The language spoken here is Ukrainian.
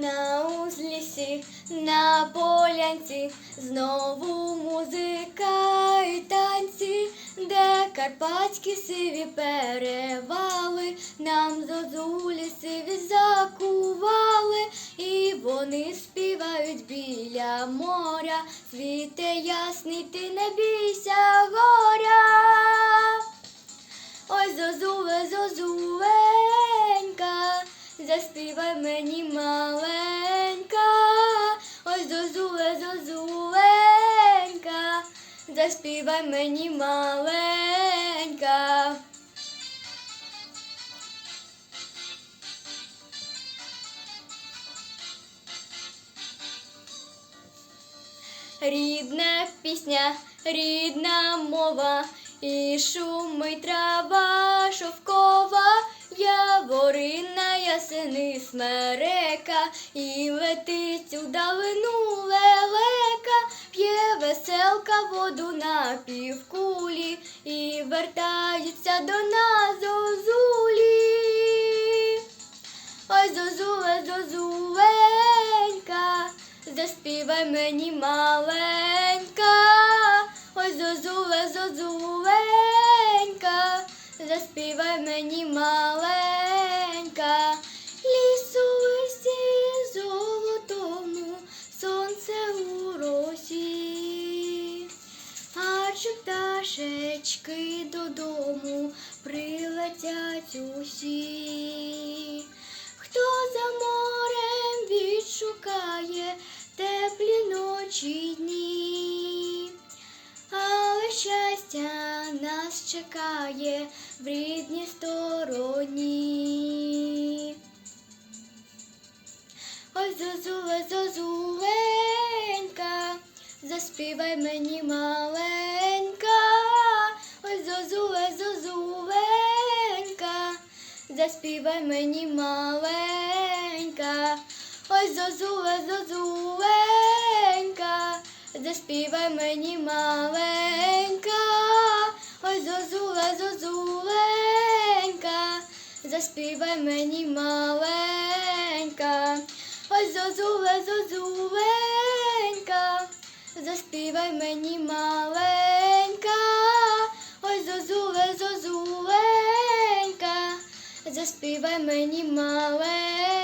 На узлісі, на полянці, знову музика і танці, де карпатські сиві перевали, нам зозулі сиві закували, і вони співають біля моря, світе ясний, ти не бійся горя. Ой, зозуле, зозуленька, заспівай мені маленька, заспівай мені маленька. Рідна пісня, рідна мова, і шумить трава шовкова, яворина, ясени смерека, і летить у далину лелека, веселка воду на півкулі, і вертається до нас зозулі. Ой, зозуле, зозуленька, заспівай мені маленька, ой, зозуле, зозуленька, заспівай мені маленька, пташечки додому прилетять усі? Хто за морем відшукає теплі ночі дні? Але щастя нас чекає в рідній стороні. Ой, зозуле, зозуленька, заспівай мені маленька, заспівай мені маленька, ой, зозуле, зозуленька, заспівай мені маленька, ой, зозуле, зозуленька, заспівай мені маленька, ой, зозуле, зозуленька, заспівай мені маленька, ой, зозуле, зозуленька, заспівай мені маленька.